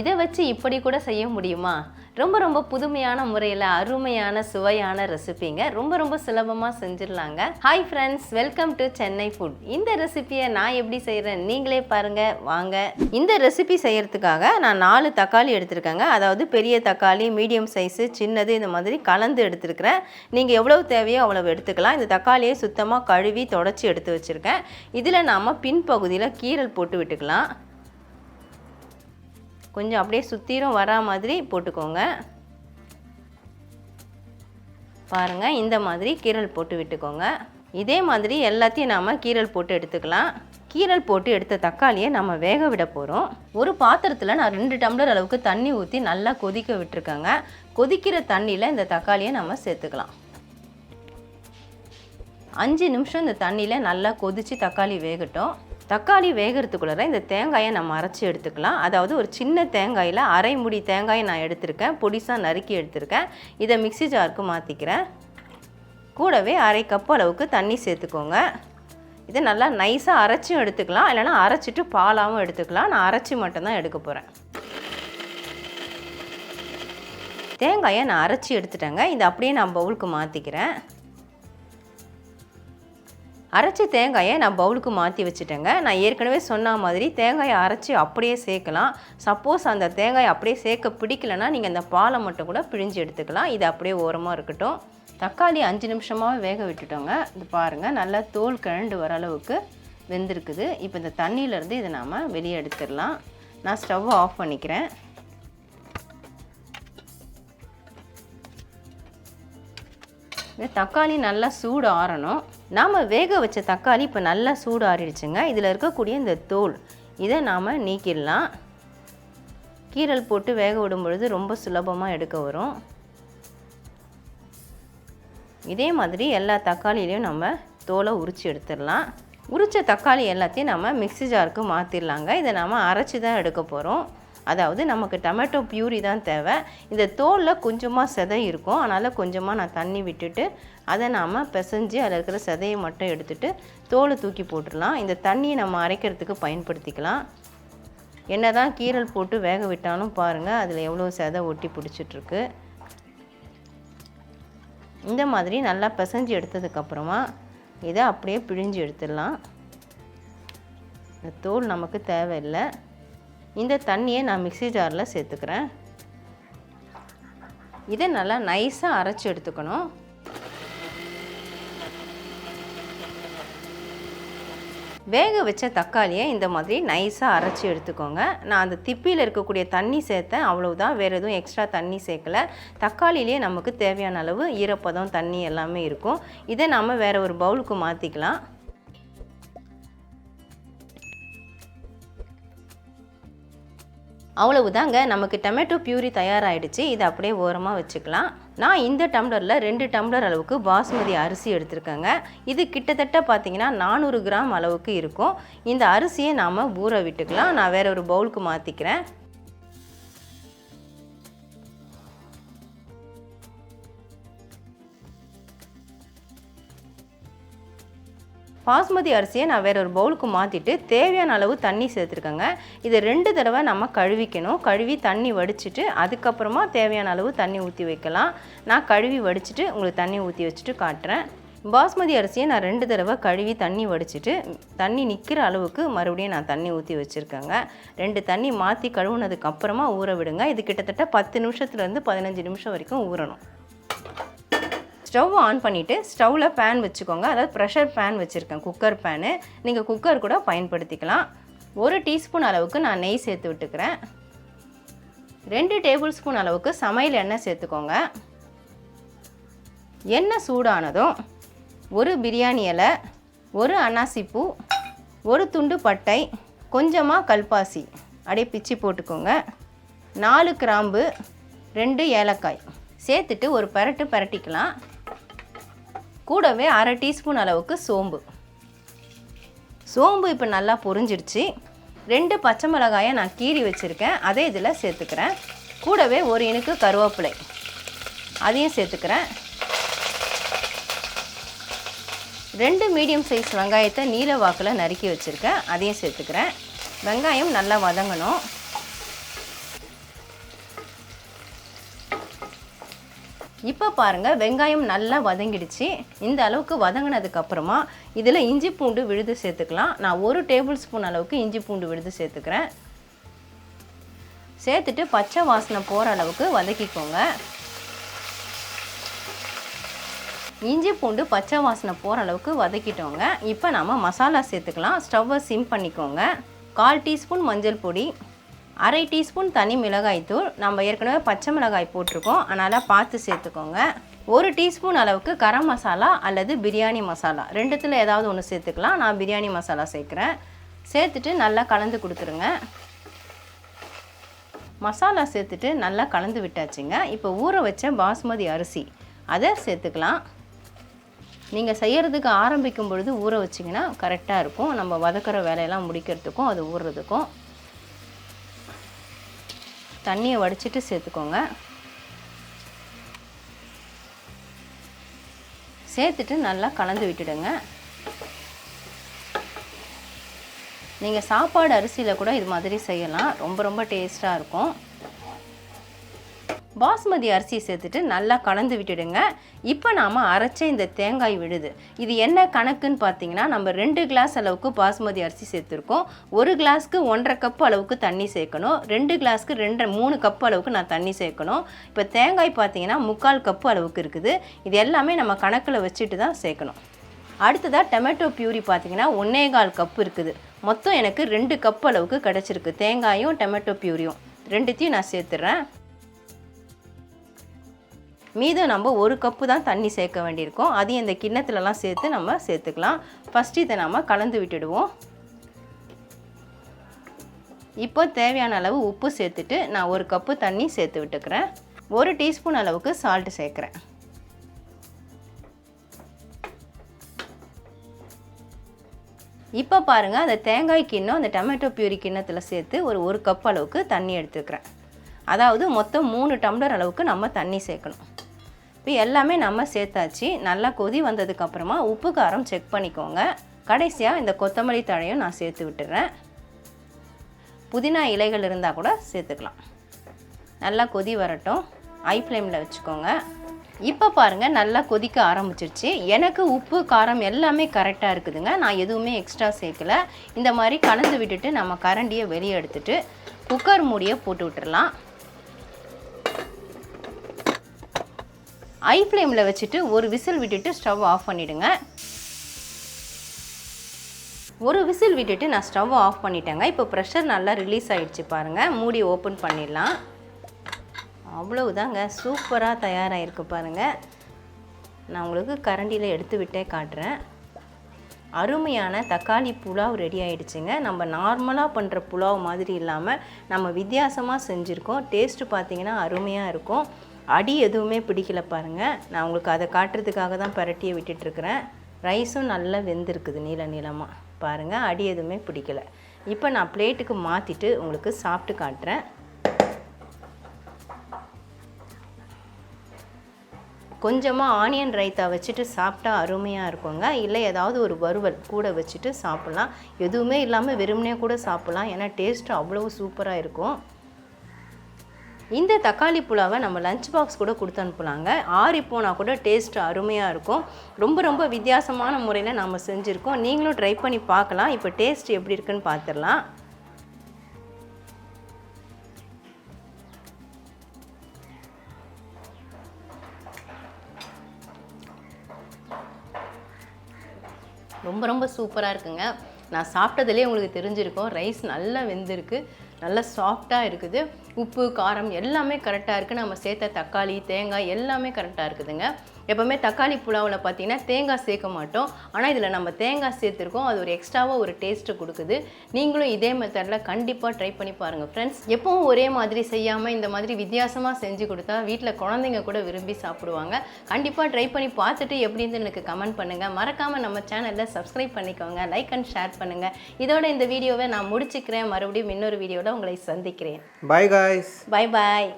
இதை வச்சு இப்படி கூட செய்ய முடியுமா? ரொம்ப ரொம்ப புதுமையான முறையில் அருமையான சுவையான ரெசிபிங்க ரொம்ப ரொம்ப சுலபமாக செஞ்சிடலாங்க. Hi friends welcome to Chennai food இந்த ரெசிபியை நான் எப்படி செய்கிறேன் நீங்களே பாருங்கள் வாங்க. இந்த ரெசிபி செய்கிறதுக்காக நான் நாலு தக்காளி எடுத்திருக்கேங்க. அதாவது பெரிய தக்காளி மீடியம் சைஸு சின்னது இந்த மாதிரி கலந்து எடுத்திருக்கிறேன். நீங்கள் எவ்வளவு தேவையோ அவ்வளவு எடுத்துக்கலாம். இந்த தக்காளியை சுத்தமாக கழுவி தொடச்சி எடுத்து வச்சுருக்கேன். இதில் நாம் பின்பகுதியில் கீரல் போட்டு விட்டுக்கலாம். கொஞ்சம் அப்படியே சுற்றிலும் வரா மாதிரி போட்டுக்கோங்க. பாருங்கள் இந்த மாதிரி கீரல் போட்டு விட்டுக்கோங்க. இதே மாதிரி எல்லாத்தையும் நாம் கீரல் போட்டு எடுத்துக்கலாம். கீரல் போட்டு எடுத்த தக்காளியை நம்ம வேக விட போகிறோம் ஒரு பாத்திரத்தில் நான் ரெண்டு டம்ளர் அளவுக்கு தண்ணி ஊற்றி நல்லா கொதிக்க விட்டுருக்கேங்க. கொதிக்கிற தண்ணியில் இந்த தக்காளியை நம்ம சேர்த்துக்கலாம். அஞ்சு நிமிஷம் இந்த தண்ணியில் நல்லா கொதித்து தக்காளி வேகட்டும். தக்காளி வேகிறதுக்குள்ளே இந்த தேங்காயை நம்ம அரைச்சி எடுத்துக்கலாம். அதாவது ஒரு சின்ன தேங்காயில் அரை முடி தேங்காயை நான் எடுத்திருக்கேன். பொடிசாக நறுக்கி எடுத்திருக்கேன். இதை மிக்ஸி ஜாருக்கு மாற்றிக்கிறேன் கூடவே அரை கப் அளவுக்கு தண்ணி சேர்த்துக்கோங்க. இதை நல்லா நைஸாக அரைச்சும் எடுத்துக்கலாம். இல்லைனா அரைச்சிட்டு பாலாகவும் எடுத்துக்கலாம். நான் அரைச்சி மட்டும்தான் எடுக்க போகிறேன் தேங்காயை நான் அரைச்சி எடுத்துட்டேங்க. இதை அப்படியே நான் பவுலுக்கு மாற்றிக்கிறேன் அரைச்ச தேங்காயை நான் பவுலுக்கு மாற்றி வச்சுட்டேங்க. நான் ஏற்கனவே சொன்ன மாதிரி தேங்காயை அரைச்சி அப்படியே சேர்க்கலாம். சப்போஸ் அந்த தேங்காயை அப்படியே சேர்க்க பிடிக்கலனா நீங்கள் அந்த பாலை மட்டும் கூட பிழிஞ்சு எடுத்துக்கலாம். இது அப்படியே ஓரமாக இருக்கட்டும். தக்காளி அஞ்சு நிமிஷமாக வேக விட்டுட்டோங்க. இது பாருங்கள் நல்லா தோல் கிழண்டு வர அளவுக்கு வெந்திருக்குது. இப்போ இந்த தண்ணியிலேருந்து இதை நாம் வெளியே எடுத்துடலாம். நான் ஸ்டவ்வை ஆஃப் பண்ணிக்கிறேன். இந்த தக்காளி நல்லா சூடு ஆறணும். நாம் வேக வச்ச தக்காளி இப்போ நல்லா சூடு ஆறிடுச்சுங்க இதில் இருக்கக்கூடிய இந்த தோல் இதை நாம் நீக்கிடலாம். கீரல் போட்டு வேக விடும் பொழுது ரொம்ப சுலபமாக எடுக்க வரும். இதே மாதிரி எல்லா தக்காளியிலையும் நம்ம தோலை உரித்து எடுத்துடலாம். உரித்த தக்காளி எல்லாத்தையும் நம்ம மிக்ஸி ஜாருக்கு மாற்றிடலாங்க இதை நாம் அரைச்சி தான் எடுக்க போகிறோம் அதாவது நமக்கு டொமேட்டோ பியூரி தான் தேவை. இந்த தோலில் கொஞ்சமாக செதை இருக்கும். அதனால் கொஞ்சமாக நான் தண்ணி விட்டுட்டு அதை நாம் பிசைஞ்சு அதில் இருக்கிற செதையை மட்டும் எடுத்துகிட்டு தோலை தூக்கி போட்டுடலாம். இந்த தண்ணியை நம்ம அரைக்கிறதுக்கு பயன்படுத்திக்கலாம். என்ன தான் கீரல் போட்டு வேக விட்டாலும் பாருங்கள் அதில் எவ்வளோ செதை ஒட்டி பிடிச்சிட்ருக்கு. இந்த மாதிரி நல்லா பிசைஞ்சு எடுத்ததுக்கப்புறமா இதை அப்படியே பிழிஞ்சு எடுத்துடலாம். இந்த தோல் நமக்கு தேவையில்லை. இந்த தண்ணியை நான் மிக்ஸி ஜாரில் சேர்த்துக்கிறேன். இதை நல்லா நைஸாக அரைச்சி எடுத்துக்கணும். வேக வச்ச தக்காளியை இந்த மாதிரி நைஸாக அரைச்சி எடுத்துக்கோங்க. நான் அந்த திப்பியில் இருக்கக்கூடிய தண்ணி சேர்த்தேன். அவ்வளவுதான். வேறு எதுவும் எக்ஸ்ட்ரா தண்ணி சேர்க்கல. தக்காளியிலே நமக்கு தேவையான அளவு ஈரப்பதம் தண்ணி எல்லாமே இருக்கும். இதை நாம் வேறு ஒரு பவுலுக்கு மாற்றிக்கலாம் அவ்வளவுதாங்க. நமக்கு டொமேட்டோ பியூரி தயாராகிடுச்சு இதை அப்படியே ஓரமாக வச்சுக்கலாம். நான் இந்த டம்ளரில் ரெண்டு டம்ளர் அளவுக்கு பாஸ்மதி அரிசி எடுத்திருக்கேங்க. இது கிட்டத்தட்ட பார்த்தீங்கன்னா நானூறு கிராம் அளவுக்கு இருக்கும். இந்த அரிசியை நாம் ஊற விட்டுக்கலாம். நான் வேற ஒரு பவுலுக்கு மாற்றிக்கிறேன் பாஸ்மதி அரிசியை நான் வேற ஒரு பவுலுக்கு மாற்றிட்டு தேவையான அளவு தண்ணி சேர்த்துருக்கேங்க. இதை ரெண்டு தடவை நம்ம கழுவிக்கணும். கழுவி தண்ணி வடிச்சிட்டு அதுக்கப்புறமா தேவையான அளவு தண்ணி ஊற்றி வைக்கலாம். நான் கழுவி வடிச்சிட்டு உங்களுக்கு தண்ணி ஊற்றி வச்சுட்டு காட்டுறேன். பாஸ்மதி அரிசியை நான் ரெண்டு தடவை கழுவி தண்ணி வடிச்சிட்டு தண்ணி நிற்கிற அளவுக்கு மறுபடியும் நான் தண்ணி ஊற்றி வச்சுருக்கேங்க. ரெண்டு தண்ணி மாற்றி கழுவுனதுக்கு அப்புறமா ஊற விடுங்க. இது கிட்டத்தட்ட பத்து நிமிஷத்துலேருந்து பதினஞ்சு நிமிஷம் வரைக்கும் ஊறணும். ஸ்டவ் ஆன் பண்ணிவிட்டு ஸ்டவ்வில் பேன் வச்சுக்கோங்க. அதாவது ப்ரெஷர் பேன் வச்சுருக்கேன். குக்கர் பேனு நீங்கள் குக்கர் கூட பயன்படுத்திக்கலாம். ஒரு டீஸ்பூன் அளவுக்கு நான் நெய் சேர்த்து விட்டுக்கிறேன். ரெண்டு டேபிள் ஸ்பூன் அளவுக்கு சமையல் எண்ணெய் சேர்த்துக்கோங்க. எண்ணெய் சூடானதும் ஒரு பிரியாணி இலை ஒரு அன்னாசிப்பூ ஒரு துண்டு பட்டை கொஞ்சமாக கல்பாசி. அப்படியே பிச்சு போட்டுக்கோங்க. நாலு கிராம்பு ரெண்டு ஏலக்காய். சேர்த்துட்டு ஒரு பரட்டு பரட்டிக்கலாம். கூடவே அரை டீஸ்பூன் அளவுக்கு சோம்பு. சோம்பு இப்போ நல்லா பொரிஞ்சிடுச்சு ரெண்டு பச்சை மிளகாயை நான் கீறி வச்சுருக்கேன். அதே இதில் சேர்த்துக்கிறேன். கூடவே ஒரு இனுக்கு கருவேப்பிலை. அதையும் சேர்த்துக்கிறேன். ரெண்டு மீடியம் சைஸ் வெங்காயத்தை நீல வாக்கில் நறுக்கி வச்சுருக்கேன். அதையும் சேர்த்துக்கிறேன். வெங்காயம் நல்லா வதங்கணும். இப்போ பாருங்கள் வெங்காயம் நல்லா வதங்கிடுச்சு. இந்த அளவுக்கு வதங்கினதுக்கப்புறமா இதில் இஞ்சி பூண்டு விழுது சேர்த்துக்கலாம். நான் ஒரு டேபிள் ஸ்பூன் அளவுக்கு இஞ்சி பூண்டு விழுது சேர்த்துக்கிறேன். சேர்த்துட்டு பச்சை வாசனை போகிற அளவுக்கு வதக்கிக்கோங்க. இஞ்சி பூண்டு பச்சை வாசனை போகிற அளவுக்கு வதக்கிட்டோங்க. இப்போ நம்ம மசாலா சேர்த்துக்கலாம். ஸ்டவ்வை சிம் பண்ணிக்கோங்க. கால் டீஸ்பூன் மஞ்சள் பொடி. அரை டீஸ்பூன் தனி மிளகாய்த்தூள் நம்ம ஏற்கனவே பச்சை மிளகாய் போட்டிருக்கோம். அதனால் பார்த்து சேர்த்துக்கோங்க. ஒரு டீஸ்பூன் அளவுக்கு கரம் மசாலா அல்லது பிரியாணி மசாலா. ரெண்டுத்தில் ஏதாவது ஒன்று சேர்த்துக்கலாம். நான் பிரியாணி மசாலா சேர்க்குறேன். சேர்த்துட்டு நல்லா கலந்து கொடுத்துருங்க. மசாலா சேர்த்துட்டு நல்லா கலந்து விட்டாச்சுங்க. இப்போ ஊற வச்ச பாஸ்மதி அரிசி. அதை சேர்த்துக்கலாம். நீங்கள் செய்கிறதுக்கு ஆரம்பிக்கும் பொழுது ஊற வச்சிங்கன்னா கரெக்டாக இருக்கும். நம்ம வதக்கிற வேலையெல்லாம் முடிக்கிறதுக்கும் அது ஊறுறதுக்கும். தண்ணியை வடிச்சிட்டு சேர்த்துக்கோங்க. சேர்த்துட்டு நல்லா கலந்து விட்டுடுங்க. நீங்கள் சாப்பாடு அரிசியில் கூட இது மாதிரி செய்யலாம். ரொம்ப ரொம்ப டேஸ்ட்டாக இருக்கும். பாஸ்மதி அரிசி சேர்த்துட்டு நல்லா கலந்து விட்டுடுங்க. இப்போ நாம் அரைச்ச இந்த தேங்காய் விழுது. இது என்ன கணக்குன்னு பார்த்தீங்கன்னா நம்ம ரெண்டு கிளாஸ் அளவுக்கு பாஸ்மதி அரிசி சேர்த்துருக்கோம். ஒரு கிளாஸ்க்கு ஒன்றரை கப் அளவுக்கு தண்ணி சேர்க்கணும். ரெண்டு கிளாஸ்க்கு ரெண்டு மூணு கப் அளவுக்கு நான் தண்ணி சேர்க்கணும். இப்போ தேங்காய் பார்த்தீங்கன்னா முக்கால் கப்பு அளவுக்கு இருக்குது. இது எல்லாமே நம்ம கணக்கில் வச்சுட்டு தான் சேர்க்கணும். அடுத்ததாக டொமேட்டோ பியூரி பார்த்தீங்கன்னா ஒன்றே கால் கப் இருக்குது. மொத்தம் எனக்கு ரெண்டு கப் அளவுக்கு கிடச்சிருக்கு. தேங்காயும் டொமேட்டோ பியூரியும் ரெண்டுத்தையும் நான் சேர்த்துறேன். மீதம் நம்ம ஒரு கப்பு தான் தண்ணி சேர்க்க வேண்டியிருக்கோம். அதையும் இந்த கிண்ணத்துலலாம் சேர்த்து நம்ம சேர்த்துக்கலாம். ஃபஸ்ட்டு இதை நம்ம கலந்து விட்டுடுவோம். இப்போ தேவையான அளவு உப்பு சேர்த்துட்டு நான் ஒரு கப்பு தண்ணி சேர்த்து விட்டுக்கிறேன். ஒரு டீஸ்பூன் அளவுக்கு சால்ட்டு சேர்க்குறேன். இப்போ பாருங்கள் அந்த தேங்காய் கிண்ணம் அந்த டொமேட்டோ பியூரி கிண்ணத்தில் சேர்த்து ஒரு ஒரு கப் அளவுக்கு தண்ணி எடுத்துக்கிறேன். அதாவது மொத்தம் மூணு டம்ளர் அளவுக்கு நம்ம தண்ணி சேர்க்கணும். இப்போ எல்லாமே நம்ம சேர்த்தாச்சு. நல்லா கொதி வந்ததுக்கப்புறமா உப்பு காரம் செக் பண்ணிக்கோங்க. கடைசியாக இந்த கொத்தமல்லி தழையும் நான் சேர்த்து விட்டுறேன். புதினா இலைகள் இருந்தால் கூட சேர்த்துக்கலாம். நல்லா கொதி வரட்டும். ஐ ஃப்ளேமில் வச்சுக்கோங்க. இப்போ பாருங்கள் நல்லா கொதிக்க ஆரம்பிச்சிருச்சு. எனக்கு உப்பு காரம் எல்லாமே கரெக்டாக இருக்குதுங்க. நான் எதுவுமே எக்ஸ்ட்ரா சேர்க்கல. இந்த மாதிரி கலந்து விட்டுட்டு நம்ம கரண்டியை வெளியே எடுத்துட்டு குக்கர் மூடியை போட்டு விட்டுறலாம். ஐ ஃப்ளேமில் வச்சுட்டு ஒரு விசில் விட்டுட்டு ஸ்டவ் ஆஃப் பண்ணிவிடுங்க ஒரு விசில் விட்டுட்டு நான் ஸ்டவ் ஆஃப் பண்ணிட்டேங்க. இப்போ ப்ரெஷர் நல்லா ரிலீஸ் ஆகிடுச்சு பாருங்கள் மூடி ஓப்பன் பண்ணிடலாம். அவ்வளவுதாங்க. சூப்பராக தயாராகிருக்கு பாருங்கள் நான் உங்களுக்கு கரண்டியில் எடுத்து விட்டே காட்டுறேன். அருமையான தக்காளி புலாவ் ரெடி ஆகிடுச்சுங்க நம்ம நார்மலாக பண்ணுற புலாவ் மாதிரி இல்லாமல் நம்ம வித்தியாசமாக செஞ்சுருக்கோம். டேஸ்ட்டு பார்த்திங்கன்னா அருமையாக இருக்கும். அடி எதுவுமே பிடிக்கல பாருங்கள் நான் உங்களுக்கு அதை காட்டுறதுக்காக தான் பரட்டியை விட்டுட்டுருக்குறேன் ரைஸும் நல்லா வெந்திருக்குது நீள நீளமாக பாருங்கள் அடி எதுவுமே பிடிக்கல. இப்போ நான் பிளேட்டுக்கு மாற்றிட்டு உங்களுக்கு சாப்பிட்டு காட்டுறேன். கொஞ்சமாக ஆனியன் ரைத்தா வச்சுட்டு சாப்பிட்டா அருமையாக இருக்குங்க. இல்லை ஏதாவது ஒரு வறுவல் கூட வச்சுட்டு சாப்பிட்லாம். எதுவுமே இல்லாமல் வெறுமனே கூட சாப்பிட்லாம். ஏன்னா டேஸ்ட்டு அவ்வளோ சூப்பராக இருக்கும். இந்த தக்காளி புலாவை நம்ம லஞ்ச் பாக்ஸ் கூட கொடுத்து அனுப்பலாங்க. ஆறி போனால் கூட டேஸ்ட் அருமையாக இருக்கும். ரொம்ப ரொம்ப வித்தியாசமான முறையில் நம்ம செஞ்சுருக்கோம். நீங்களும் ட்ரை பண்ணி பார்க்கலாம். இப்போ டேஸ்ட் எப்படி இருக்குன்னு பார்த்துடலாம். ரொம்ப ரொம்ப சூப்பராக இருக்குங்க. நான் சாப்பிட்டதுலேயே உங்களுக்கு தெரிஞ்சிருக்கோம். ரைஸ் நல்லா வெந்திருக்கு. நல்லா சாஃப்டாக இருக்குது. உப்பு காரம் எல்லாமே கரெக்டாக இருக்குது நம்ம சேர்த்த தக்காளி தேங்காய் எல்லாமே கரெக்டாக இருக்குதுங்க. எப்போவுமே தக்காளி புலாவில் பார்த்தீங்கன்னா தேங்காய் சேர்க்க மாட்டோம். ஆனால் இதில் நம்ம தேங்காய் சேர்த்துருக்கோம். அது ஒரு எக்ஸ்ட்ராவாக ஒரு டேஸ்ட்டு கொடுக்குது. நீங்களும் இதே மெத்தடில் கண்டிப்பாக ட்ரை பண்ணி பாருங்கள் ஃப்ரெண்ட்ஸ் எப்பவும் ஒரே மாதிரி செய்யாமல் இந்த மாதிரி வித்தியாசமாக செஞ்சு கொடுத்தா வீட்டில் குழந்தைங்க கூட விரும்பி சாப்பிடுவாங்க. கண்டிப்பாக ட்ரை பண்ணி பார்த்துட்டு எப்படின்னு எனக்கு கமெண்ட் பண்ணுங்கள் மறக்காமல் நம்ம சேனலில் சப்ஸ்கிரைப் பண்ணிக்கோங்க. லைக் அண்ட் ஷேர் பண்ணுங்கள் இதோட இந்த வீடியோவை நான் முடிச்சுக்கிறேன். மறுபடியும் இன்னொரு வீடியோவில் உங்களை சந்திக்கிறேன். பாய் காய்ஸ் பாய் பாய்